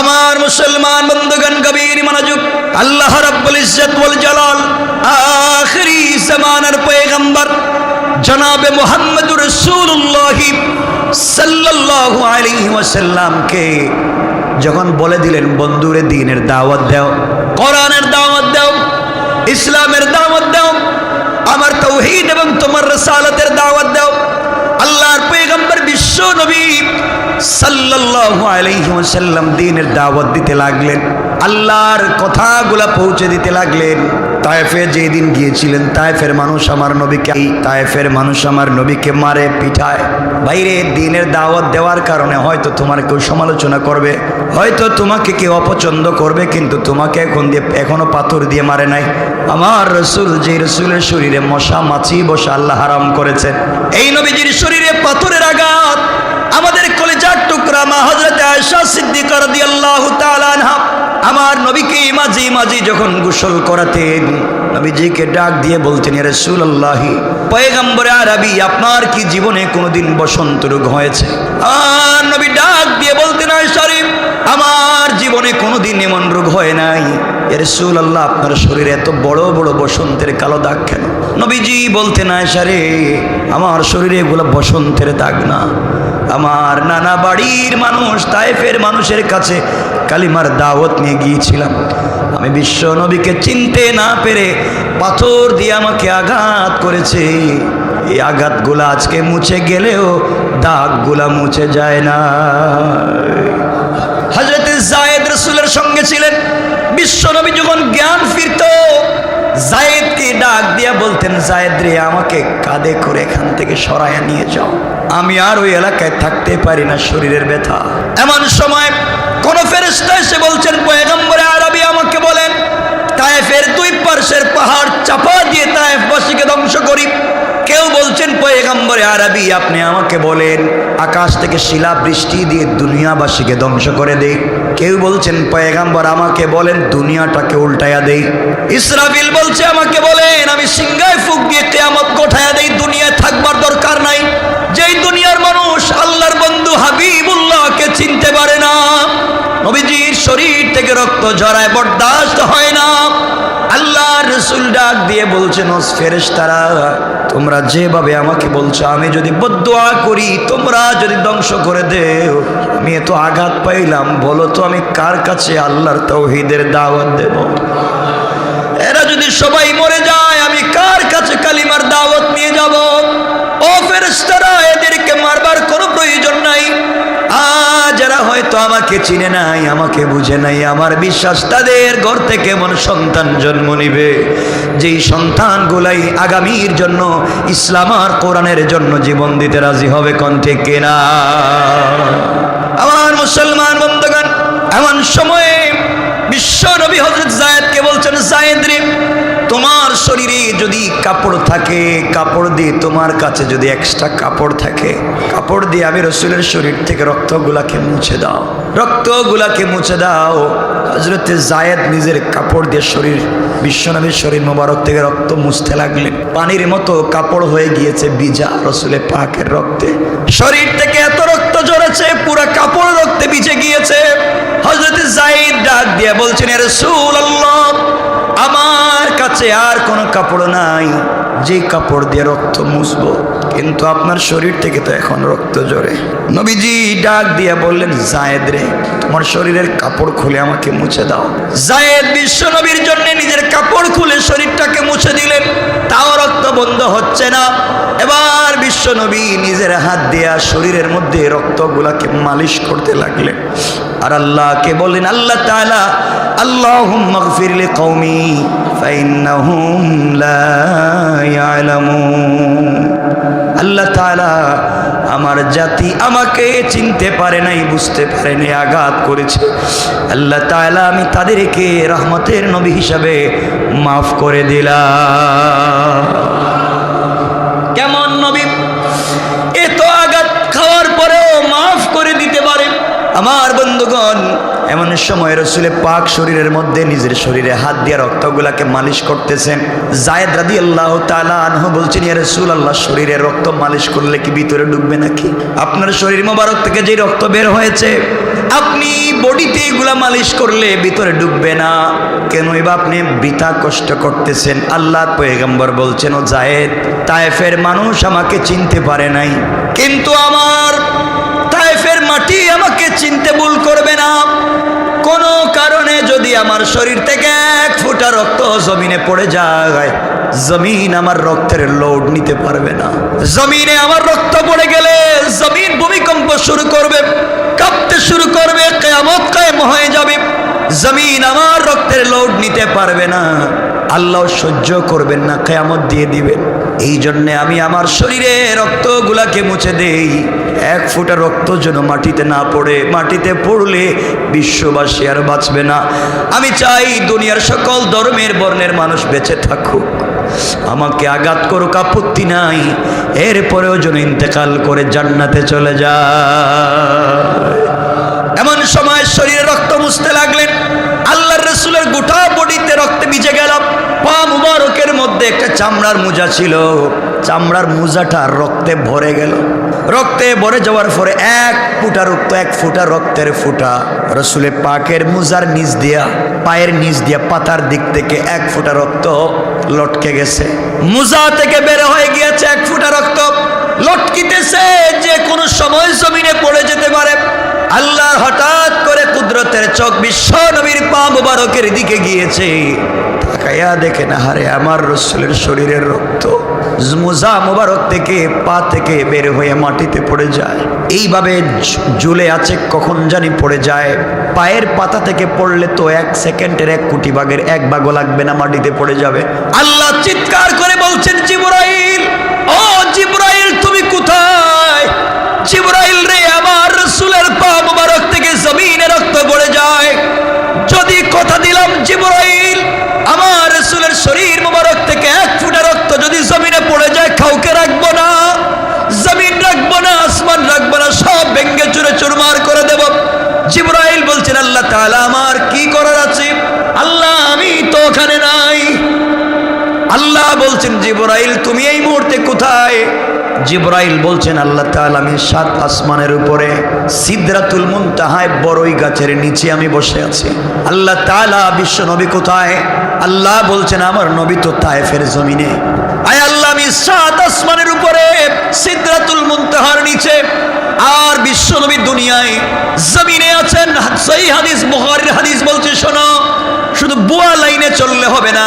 আমার মুসলমান বন্ধুগণ কবির মনোযোগ, আল্লাহ রাব্বুল ইজ্জত ওয়াল জালাল, আখরি জামানার পয়গম্বর, জনাবে মুহাম্মদুর রাসূলুল্লাহ সাল্লাল্লাহু আলাইহি ওয়াসাল্লামকে যখন বলে দিলেন, বন্ধুরে, দিনের দাওয়াত দাও, কোরআনের দাওয়াত দাও, ইসলামের দাওয়াত দাও, আমার তৌহিদ এবং তোমার রসালতের দাওয়াত দাও সাল্লাল্লাহু আলাইহি দাওয়াত দিতে লাগলেন। আল্লাহর কথাগুলা পৌঁছে দিতে লাগলেন। তায়েফে যেই দিন গিয়েছিলেন, তায়েফের মানুষ আমার নবীকে তায়েফের মানুষ আমার নবীকে মারে পিঠায় বাইরে দিনের দাওয়াত দেওয়ার কারণে হয়তো তোমার কেউ সমালোচনা করবে, হয়তো তোমাকে কেউ অপছন্দ করবে, কিন্তু তোমাকে এখন দিয়ে, এখনও পাথর দিয়ে মারে নাই। আমার রসুল যে রসুলের শরীরে মশা, মাছি বসা আল্লাহ হারাম করেছে। এই নবীজির শরীরে পাথরের আঘাত আমার নবীকে মাঝে মাঝে যখন গোসল করাতেন নবীজিকে ডাক দিয়ে বলতেন ইয়া রাসূলুল্লাহি পয়গম্বরে আরবি আপনার কি জীবনে কোনোদিন বসন্ত রোগ হয়েছে? আর নবী ডাক দিয়ে বলতেন রে, আমার জীবনে কোনোদিন এমন রোগ হয় নাই। ইয়া আল্লাহ আপনার শরীরে এত বড় বড় বসন্তের কালো দাগ কেন? নবীজি বলতেন আয়সা রে আমার শরীরে এগুলো বসন্তের দাগ না। আমার নানা বাড়ির মানুষ তাইফের মানুষের কাছে কালিমার দাওয়াত নিয়ে গিয়েছিলাম। আমি বিশ্ব নবীকে চিনতে না পেরে পাথর দিয়ে আমাকে আঘাত করেছে। এই আঘাতগুলো আজকে মুছে গেলেও দাগগুলা মুছে যায় না। হজরত জায়েদ রসুলের সঙ্গে ছিলেন। বিশ্ব নবী যখন জ্ঞান ফিরত জায়েদকে ডাক দিয়া বলতেন, জায়েদ রে, আমাকে কাঁধে করে এখান থেকে সরাইয়া নিয়ে যাও। আমি আর ওই এলাকায় থাকতে পারি না, শরীরের ব্যথা। এমন সময় কোন ফেরেস্তা এসে বলছেন, পয়গম্বরে আরবি আমাকে বলেন, তায়েফের দুই পার্শ্বের পাহাড় চাপা দিয়ে তায়েফবাসীকে ধ্বংস করি। কেউ বলছেন, পয়গম্বরে আরবি, আপনি আমাকে বলেন। আকাশ থেকে শিলা বৃষ্টি দিয়ে দুনিয়াবাসীকে ধ্বংস করে দেই। কেউ বলছেন, পয়গাম্বর, আমাকে বলেন, দুনিয়াটাকে উল্টায়া দেই। ইসরাফিল বলছে, আমাকে বলেন, আমি সিংহায় ফুক দিয়ে কেয়ামত গোঠায়া দেই। দুনিয়ায় থাকবার দরকার নাই। যেই দুনিয়ার মানুষ আল্লাহর বন্ধু হাবিবুল্লাহকে চিনতে পারে না, নবীজির শরীর থেকে রক্ত ঝরায় বরদাস্ত হয় না। আল্লাহ রসুল ডাক দিয়ে বলছেন, ওস ফেরেশতারা, তোমরা যেভাবে আমাকে বলছো, আমি যদি বদুয়া করি, তোমরা যদি ধ্বংস করে দেও, আমি এত আঘাত পাইলাম, বলো তো আমি কার কাছে আল্লাহর তৌহিদের দাওয়াত দেব? এরা যদি সবাই মরে যায়, আমি কার কাছে কালিমার দাওয়াত নিয়ে যাব? ও ফেরেশতারা, এদেরকে মারবার কোনো প্রয়োজন নাই। আজ যারা হয়তো আমাকে চিনে নাই, আমাকে বুঝে নাই, আমার বিশ্বাস তাদের ঘর থেকে এমন সন্তান জন্ম নিবে। যেই সন্তানগুলাই আগামীর জন্য ইসলাম আর কোরআনের জন্য জীবন দিতে রাজি হবে, কোন থেকে না আমার মুসলমান বন্ধুগণ, এমন সময়ে বিশ্ব নবী হজরত জায়েদকে বলছেন জায়েদ রে, তোমার শরীরে যদি কাপড় থাকে, কাপড় দিয়ে তোমার কাছে যদি এক্সট্রা কাপড় থাকে, কাপড় দিয়ে আমি রসুলের শরীর থেকে রক্তগুলাকে মুছে দাও। রক্তগুলাকে মুছে দাও। হজরত জায়েদ নিজের কাপড় দিয়ে শরীর বিশ্বনবীর শরীর মোবারক থেকে রক্ত মুছতে লাগলেন। পানির মতো কাপড় হয়ে গিয়েছে বিজা রসুলের পাকের রক্তে। শরীর থেকে ঝরেছে পুরো কাপড় রক্তে ভিজে গিয়েছে। হজরত জাইদ ডাক দিয়ে বলছেন রসুল আল্লাহ আমার কাছে আর কোনো কাপড় নাই। যে কাপড় দিয়ে রক্ত মুছবো, কিন্তু আপনার শরীর থেকে তো এখন রক্ত জড়ে নবীজি ডাক দিয়ে বললেন জায়েদ রে, তোমার শরীরের কাপড় খুলে আমাকে মুছে দাও। জায়েদ বিশ্ব নবীর জন্য নিজের কাপড় খুলে শরীরটাকে মুছে দিলেন। তাও রক্ত বন্ধ হচ্ছে না। এবার বিশ্ব নবী নিজের হাত দেয়া শরীরের মধ্যে রক্তগুলাকে মালিশ করতে লাগলেন। আর আল্লাহকে বললেন, আল্লাহ তাআলা আল্লাহুম মাগফির লিকৌমি ফাইন্নাহুম লা ইয়ালামুন। আল্লাহ তাআলা আমার জাতি আমাকে চিনতে পারে নাই, বুঝতে পারে নাই, আঘাত করেছে। আল্লাহ তাআলা, আমি তাদেরকে রহমতের নবী হিসাবে মাফ করে দিলাম। আমার বন্ধুগণ, এমন সময় রসুলে পাক শরীরের মধ্যে নিজের শরীরে হাত দিয়ে রক্তগুলাকে মালিশ করতেছেন। জায়দ রাদি আল্লাহ তালা আনহ বলছেন, ইয়া রসুল আল্লাহ শরীরে রক্ত মালিশ করলে কি ভিতরে ডুববে নাকি? আপনার শরীর মোবারক থেকে যে রক্ত বের হয়েছে, আপনি বডিতে এগুলা মালিশ করলে ভিতরে ডুববে না। কেন এবার আপনি বৃথা কষ্ট করতেছেন? আল্লাহ পয়গম্বর বলছেন, ও জায়েদ, তায়েফের মানুষ আমাকে চিনতে পারে নাই। কিন্তু আমার তায়েফের মাটি আমাকে চিনতে ভুল করবে না। কোনো কারণে যদি আমার শরীর থেকে এক ফোঁটা রক্ত জমিনে পড়ে যায়, জমিন আমার রক্তের লোড নিতে পারবে না। জমিনে আমার রক্ত পড়ে গেলে জমিন ভূমিকম্প শুরু করবে, কাঁপতে শুরু করবে, কেয়ামত কায়েম হয়ে যাবে। জমিন আমার রক্তের লোড নিতে পারবে না। আল্লাহ সহ্য করবেন না, কেয়ামত দিয়ে দিবেন। এই জন্যে আমি আমার শরীরে রক্তগুলাকে মুছে দেই। এক ফোঁটা রক্ত যেন মাটিতে না পড়ে, মাটিতে পড়লে বিশ্ববাসী আর বাঁচবে না। আমি চাই দুনিয়ার সকল ধর্মের বর্ণের মানুষ বেঁচে থাকুক। আমাকে আঘাত করুক, আপত্তি নাই। এরপরেও যেন ইন্তেকাল করে জান্নাতে চলে যায়। এমন সময় শরীরে রক্ত মুছতে লাগলেন আল্লাহর রসুলের গোটা বডিতে রক্তে ভিজে গেল পা মুবারকের মধ্যে একটা চামড়ার মোজা ছিল। চামড়ার মোজাটা রক্তে ভরে গেল। রক্তে ভরে যাওয়ার পরে এক ফুটা রক্ত, এক ফুটা রক্তের ফুটা। রসুলের পাকের মোজার নিচ দিয়া, পায়ের নিচ দিয়া, পাতার দিক থেকে এক ফুটা রক্ত লটকে গেছে। মোজা থেকে বের হয়ে গিয়েছে এক ফুটা রক্ত। লটকিতেছে, যে কোনো সময় জমিনে পড়ে যেতে পারে। আল্লাহর হঠাৎ করে কুদরতের চোখ বিশ্ব নবীর পা মুবারকের দিকে গিয়েছে। তাকাইয়া দেখে না, হারে আমার রসুলের শরীরের রক্ত মুজা মুবারক থেকে, পা থেকে বের হয়ে মাটিতে পড়ে যায়। এইভাবে ঝুলে আছে, কখন জানি পড়ে যায়। পায়ের পাতা থেকে পড়লে তো এক সেকেন্ডের এক কোটি ভাগের এক ভাগও লাগবে না, মাটিতে পড়ে যাবে। আল্লাহ চিৎকার করে বলছেন, জিবরাইল, ও জিবরাইল, তুমি কোথায়? জিবরাইল রে, আমার রসুলের পা মুবারক থেকে জমিনে রক্ত পড়ে যায়। যদি কথা দিলাম, জিবরাইল শরীর মুবারক থেকে এক ফুটা রক্ত যদি জমিনে পড়ে যায়, কাউকে রাখব না। জমিন রাখব না, আসমান রাখব না, সব ভেঙ্গে চুরে চুরমার করে দেব। জিবরাইল বলছেন, আল্লাহ তাআলা আমার কি করার আছে? আল্লাহ, আমি তো ওখানে নাই। আল্লাহ বলছেন, জিবরাইল, তুমি এই মুহূর্তে কোথায়? জিবরাইল বলছেন, আল্লাহ তাআলা, আমি সাত আসমানের উপরে, সিদরাতুল মুনতাহায় বড়ই গাছের নিচে আমি বসে আছি। আল্লাহ তাআলা বিশ্ব নবী কোথায়? আল্লাহ বলছেন, আমার নবী তো তায়েফের জমিনে। আয় আল্লাহ, আমি সাত আসমানের উপরে, সিদরাতুল মুনতাহার নিচে, আর বিশ্ব নবী দুনিয়ায় জমিনে আছেন। সেই হাদিস, বুখারীর হাদিস বলছে, শোনো। বুয়া লাইনে চললে হবে না।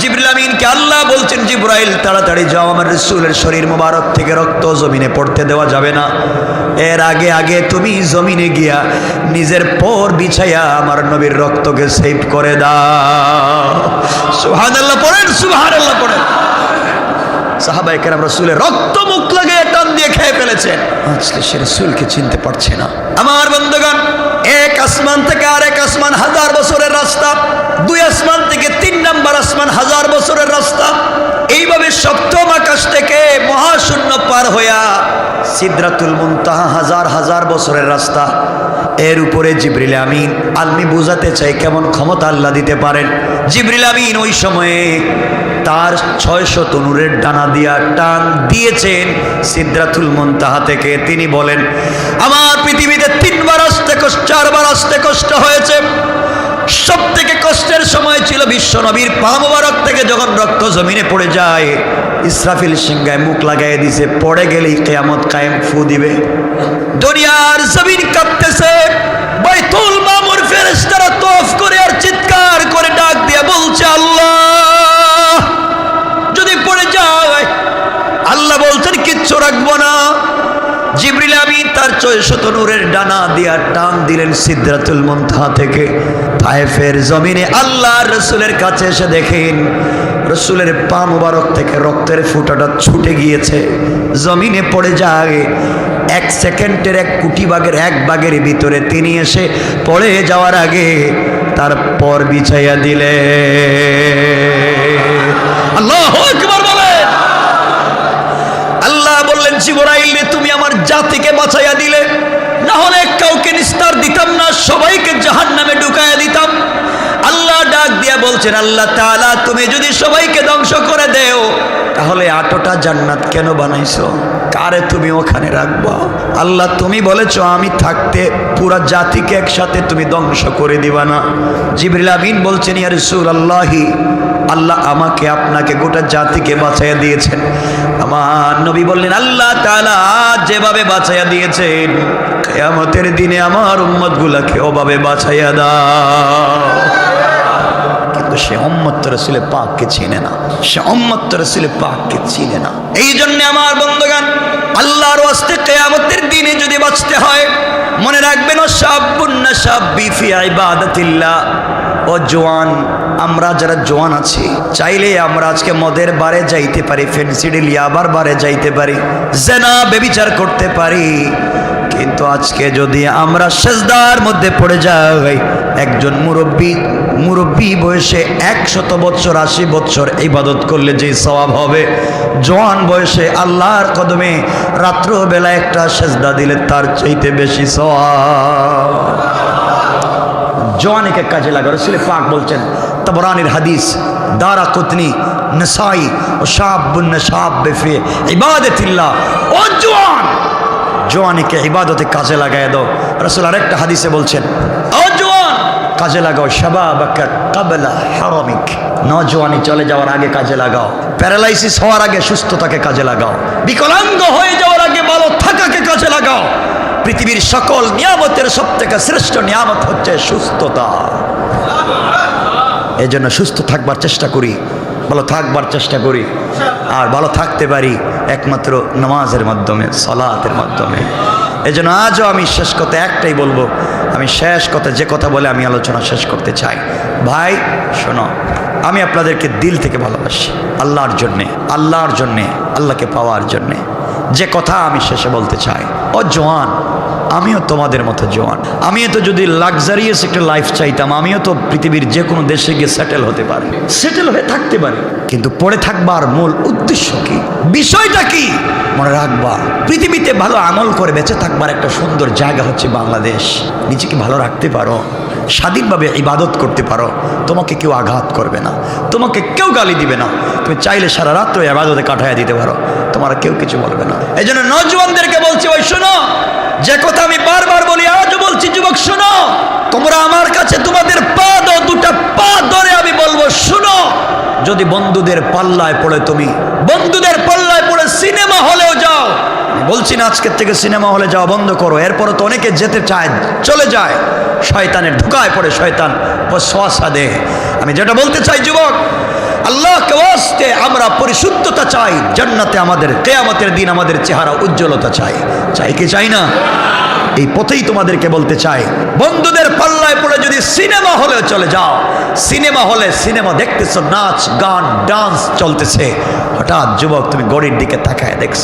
জিবরামিনকে আল্লাহ বলছেন, জিব্রাইল, তাড়াতাড়ি যাও, আমার রসুলের শরীর মোবারক থেকে রক্ত জমিনে পড়তে দেওয়া যাবে না। এর আগে আগে তুমি জমিনে গিয়া নিজের পর বিছাইয়া আমার নবীর রক্তকে সেভ করে দাও। সুহান আল্লাহ পড়েন সুহান আল্লাহ পড়েন। সাহাবাই কেরাম রসুলের রক্ত মুখ লাগে টান দিয়ে খেয়ে ফেলেছেন। আজকে সে রসুলকে চিনতে পারছে না। আমার বন্ধুগণ, এক আসমান থেকে আরেক আসমান হাজার বছরের রাস্তা, দুই আসমান থেকে তিন নাম্বার আসমান, হাজার বছরের রাস্তা। এইভাবে সপ্তম আকাশ থেকে মহাশূন্য পার হইয়া সিদ্রাতুল মুনতাহা হাজার হাজার বছরের রাস্তা। এর উপরে জিবরিল আমিন। আমি বুঝাতে চাই কেমন ক্ষমতা আল্লাহ দিতে পারেন। জিবরিল আমিন ওই সময়ে তার ছয়শো তনুরের ডানা দিয়া টান দিয়েছেন সিদ্রাতুল মুনতাহা থেকে। তিনি বলেন, আমার পৃথিবীতে তিনবার চারবার আসতে কষ্ট হয়েছে। সব থেকে কষ্টের সময় ছিল বিশ্ব নবীর পা মোবারক থেকে যখন রক্ত জমিনে পড়ে যায়, ইসরাফিল সিংহায় মুখ লাগাই দিছে, পড়ে গেলেই কেয়ামত কায়েম, ফু দিবে। দুনিয়ার জমিন কাঁপতেছে, বাইতুল মামুর তফ করে আর চিৎকার করে ডাক দিয়ে বলছে, আল্লাহ, যদি পড়ে যায়, আল্লাহ বলছেন, কিচ্ছু রাখব না। তার নূরের ডানা দিয়া টান দিলেন সিদ্ধাতুল মুনতাহা থেকে। তায়েফের জমিনে আল্লাহ রসুলের কাছে এসে দেখেন, রসুলের পা মুবারক থেকে রক্তের ফুটাটা ছুটে গিয়েছে। জমিনে পড়ে যায়, এক সেকেন্ডের এক কোটি বাগের এক বাগের ভিতরে তিনি এসে পড়ে যাওয়ার আগে তার পর বিছাইয়া দিলে আল্লাহ জাতিকে বাঁচাইয়া দিলে। না হলে কাউকে নিস্তার দিতাম না, সবাইকে জাহান নামে ঢুকাইয়া দিতাম। আল্লাহ ডাক দিয়া বলছেন, আল্লাহ তালা তুমি যদি সবাইকে ধ্বংস করে দেও, তাহলে আটোটা জান্নাত কেন বানাইছো? কারে তুমি ওখানে রাখবা? আল্লাহ তুমি বলেছ, আমি থাকতে পুরা জাতিকে একসাথে তুমি ধ্বংস করে দিবা না। জিবরিল আমিন বলছেন ইয়ারসুল আল্লাহি আল্লাহ আমাকে আপনাকে গোটা জাতিকে বাঁচাইয়া দিয়েছেন। আমার নবী বললেন, আল্লাহ তাআলা যেভাবে বাঁচাইয়া দিয়েছেন, কিয়ামতের দিনে আমার উম্মতগুলাকে ওভাবে বাঁচাইয়া দাও। সে অম্মত্ত রসুলে পাককে চিনে না। সে রসুলে পাককে চিনে না। এই জন্য আমার বন্ধুগান আল্লাহর ওয়াস্তে কেয়ামতের দিনে যদি বাঁচতে হয়, মনে রাখবেন, ও সাব্বুন্না সাব্বি ফি ইবাদাতিল্লাহ। ও জোয়ান, আমরা যারা জোয়ান আছি, চাইলে আমরা আজকে মদের বারে যাইতে পারি ফেন্সিডিল ইয়াবার বারে যাইতে পারি, জেনা বেবিচার করতে পারি। কিন্তু আজকে যদি আমরা সেজদার মধ্যে পড়ে যাই, একজন মুরব্বী মুরব্বী বয়সে একশত বছর, আশি বছর ইবাদত করলে যে স্বভাব হবে, জোয়ান বয়সে আল্লাহর কদমে রাত্রবেলা একটা সেজদা দিলে তার চাইতে বেশি সওয়াব। জওয়ানিকে কাজে লাগা রসুল পাক বলছেন, তবরানির হাদিস, দারা কুতনি, নসাই ও শাবুন শাব বেফে ইবাদতিল্লাহ, ও জওয়ান, জওয়ানিকে ইবাদতে কাজে লাগায় দাও। রসুল আরেকটা হাদিসে বলছেন, ও জওয়ান, কাজে লাগাও, শাবাবাকা কাবলা হারামিক নজওয়ানি চলে যাওয়ার আগে কাজে লাগাও, প্যারালাইসিস হওয়ার আগে সুস্থতাকে কাজে লাগাও, বিকলাঙ্গ হয়ে যাওয়ার আগে ভালো থাকাকে কাজে লাগাও। পৃথিবীর সকল নিয়ামতের সব থেকে শ্রেষ্ঠ নিয়ামত হচ্ছে সুস্থতা। এই জন্য সুস্থ থাকবার চেষ্টা করি, ভালো থাকবার চেষ্টা করি, আর ভালো থাকতে পারি একমাত্র নামাজের মাধ্যমে, সলাতের মাধ্যমে। এই জন্য আজও আমি শেষ কথা একটাই বলব, আমি শেষ কথা যে কথা বলে আমি আলোচনা শেষ করতে চাই। ভাই, শোনো, আমি আপনাদেরকে দিল থেকে ভালোবাসি, আল্লাহর জন্যে আল্লাহর জন্যে, আল্লাহকে পাওয়ার জন্যে। যে কথা আমি শেষে বলতে চাই ও জোয়ান, আমিও তোমাদের মতো জোয়ান। আমিও তো যদি লাক্সারিয়াস একটা লাইফ চাইতাম, আমিও তো পৃথিবীর যে কোনো দেশে গিয়ে সেটেল হতে পারি। সেটেল হয়ে থাকতে পারি। কিন্তু পড়ে থাকবার মূল উদ্দেশ্য কি? বিষয়টা কি? মনে রাখবা, পৃথিবীতে ভালো আমল করে বেঁচে থাকবার একটা সুন্দর জায়গা হচ্ছে বাংলাদেশ। নিজেকে ভালো রাখতে পারো। স্বাধীনভাবে ইবাদত করতে পারো, তোমাকে কেউ আঘাত করবে না, তোমাকে কেউ গালি দিবে না, তুমি চাইলে সারা রাত্র ইবাদতে কাটাইয়া দিতে পারো, তোমার কেউ কিছু বলবে না। এই জন্য নজওয়ানদেরকে বলছি, ওই শোনো, যে কথা আমি বারবার বলি আজও বলছি, যুবক, শোনো, তোমরা আমার কাছে তোমাদের পা দাও, দুটা পা ধরে আমি বলব, শোনো, যদি বন্ধুদের পাল্লায় পড়ে তুমি, বন্ধুদের পাল্লায় পড়ে সিনেমা হলেও যাও বলছি না আজকের থেকে সিনেমা হলে যাওয়া বন্ধ করো। এরপরে তো অনেকে যেতে চায়, চলে যায়। শয়তানের ঢুকায় পড়ে শয়তান। শ্বাসা দে। আমি যেটা বলতে চাই, যুবক, আল্লাহকে ওয়াস্তে আমরা পরিশুদ্ধতা চাই, জান্নাতে আমাদের, কেয়ামতের দিন আমাদের চেহারা উজ্জ্বলতা চাই। চাই কি চাই না? এই পথেই তোমাদেরকে বলতে চাই, বন্ধুদের পাল্লায় পড়ে যদি সিনেমা হলে চলে যাও, সিনেমা হলে সিনেমা দেখতেছো, নাচ, গান, ডান্স চলতেছে। হঠাৎ যুবক, তুমি গড়ির দিকে তাকায় দেখছ,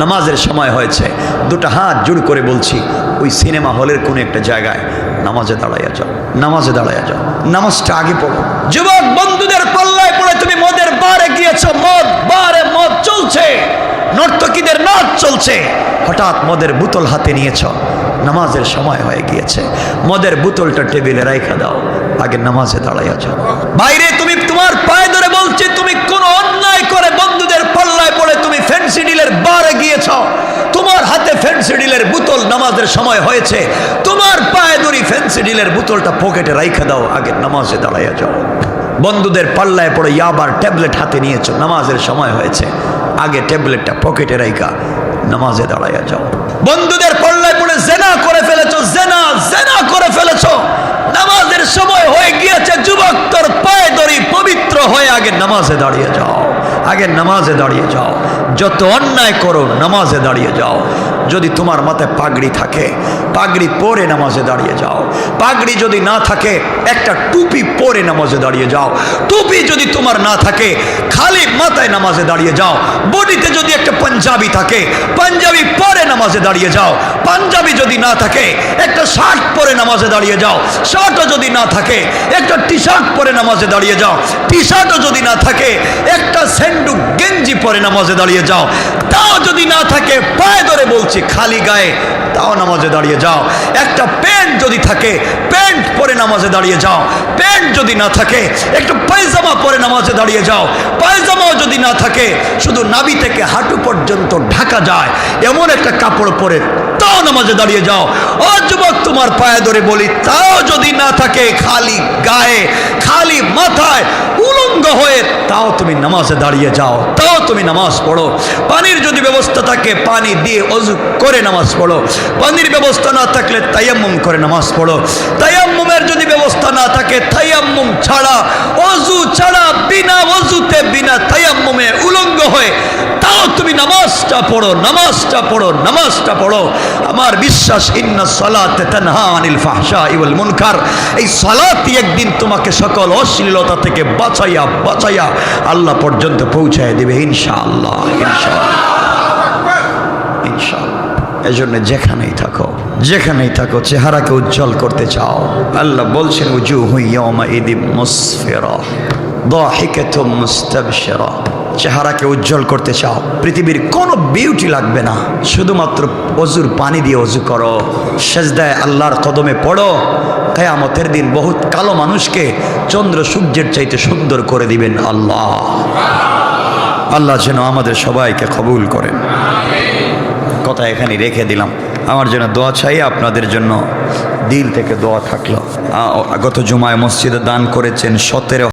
নামাজের সময় হয়েছে, দুটো হাত জোড় করে বলছি, ওই সিনেমা হলের কোনো একটা জায়গায় নামাজে দাঁড়াইয়া যাও, নামাজে দাঁড়াইয়া যাও, নামাজটা আগে পড়ো। যুবক, বন্ধুদের পাল্লায় পড়ে তুমি মদের বারে গিয়েছো, মদ বারে মদ চলছে, নর্তকীদের নাচ চলছে। হঠাৎ মদের বোতল হাতে নিয়েছ নামাজের সময় হয়ে গিয়েছে। মদের বোতলটা টেবিলে রাইখা দাও, আগে নামাজে দাঁড়াইয়া যাও। বাইরে তুমি তোমার পায়ে ধরে বলছে, তুমি কোন অন্যায় করে বন্ধুদের পাল্লায় পড়ে তুমি ফ্যান্সি ডিলের বারে গিয়েছ। তোমার হাতে ফ্যান্সি ডিলের বোতল নামাজের সময় হয়েছে। তোমার পায়ে ধরি ফ্যান্সি ডিলের বোতলটা পকেটে রাইখা দাও, আগে নামাজে দাঁড়াইয়া যাও। বন্ধুদের পাল্লায় পড়ে ইয়াবার ট্যাবলেট হাতে নিয়েছো, নামাজের সময় হয়েছে। আগে ট্যাবলেটটা পকেটে রাইখা, নামাজে দাঁড়াইয়া যাও। বন্ধুদের পাল্লায় পড়ে জেনা করে ফেলেছো জেনা করে ফেলেছো। নামাজের সময় হয়ে গিয়েছে যুবক তোর পায়ে ধরি পবিত্র হয়ে আগে নামাজে দাঁড়িয়ে যাও। আগে নামাজে দাঁড়িয়ে যাও। যত অন্যায় করো, নামাজে দাঁড়িয়ে যাও। যদি তোমার মাথায় পাগড়ি থাকে, পাগড়ি পরে নামাজে দাঁড়িয়ে যাও। পাগড়ি যদি না থাকে, একটা টুপি পরে নামাজে দাঁড়িয়ে যাও। টুপি যদি তোমার না থাকে, খালি মাথায় নামাজে দাঁড়িয়ে যাও। বডিতে যদি একটা পাঞ্জাবি থাকে, পাঞ্জাবি পরে নামাজে দাঁড়িয়ে যাও। পাঞ্জাবি যদি না থাকে, একটা শার্ট পরে নামাজে দাঁড়িয়ে যাও। শার্টও যদি না থাকে, একটা টি শার্ট পরে নামাজে দাঁড়িয়ে যাও। টি শার্টও যদি না থাকে, একটা স্যান্ডু গেঞ্জি পরে নামাজে দাঁড়িয়ে যাও। তাও যদি না থাকে, পায়ে ধরে বলছি খালি গায়ে তাও নামাজে দাঁড়িয়ে যাও। একটা প্যান্ট যদি থাকে, প্যান্ট পরে নামাজে দাঁড়িয়ে যাও। প্যান্ট যদি না থাকে, একটু পায়জামা পরে নামাজে দাঁড়িয়ে যাও। পায়জামাও যদি না থাকে, শুধু নাবি থেকে হাঁটু পর্যন্ত ঢাকা যায়। এমন একটা কাপড় পরে তাও নামাজে দাঁড়িয়ে যাও। ও যুবক, তোমার পায়ে ধরে বলি, তাও যদি না থাকে, খালি গায়ে, খালি মাথায় উলঙ্গ হয়ে, তাও তুমি নামাজে দাঁড়িয়ে যাও, তাও তুমি নামাজ পড়ো। পানির যদি ব্যবস্থা থাকে, পানি দিয়ে অজু করে নামাজ পড়ো। পানির ব্যবস্থা না থাকলে তাইয়াম্মুম করে নামাজ পড়ো। তাইয়াম্মুমের যদি ব্যবস্থা না থাকে তাইয়াম্মুম ছাড়া, অজু ছাড়া, বিনা অজুতে, বিনা তাইয়াম্মুমে উলঙ্গ হয়ে নামাজটা পড়ো নামাজটা পড়ো নামাজটা পড়ো। আমার বিশ্বাস এই সালাতই একদিন তোমাকে সকল অশ্লীলতা থেকে বাঁচাইয়া বাঁচাইয়া আল্লাহ পর্যন্ত পৌঁছায় দেবে, ইনশাআল্লাহ ইনশাআল্লাহ। ইনশাআল্লাহ। এজন্য যেখানেই থাকো যেখানেই থাকো, চেহারাকে উজ্জ্বল করতে চাও। আল্লাহ বলছেন উজু হুইয়মা ইদিম মুসফিরা, দাহিকাতুম মুস্তাবশিরা। চেহারাকে উজ্জ্বল করতে চাও, পৃথিবীর কোনো বিউটি লাগবে না। শুধুমাত্র অজুর পানি দিয়ে অজু করো। সেজদায় আল্লাহর কদমে পড়ো। কেয়ামতের দিন বহুত কালো মানুষকে চন্দ্র সূর্যের চাইতে সুন্দর করে দিবেন আল্লাহ। আল্লাহ যেন আমাদের সবাইকে কবুল করেন। কথা এখানে রেখে দিলাম। আমার জন্য দোয়া চাই, আপনাদের জন্য দিল থেকে দোয়া থাকল। গত জুমায় মসজিদে দান করেছেন সতেরো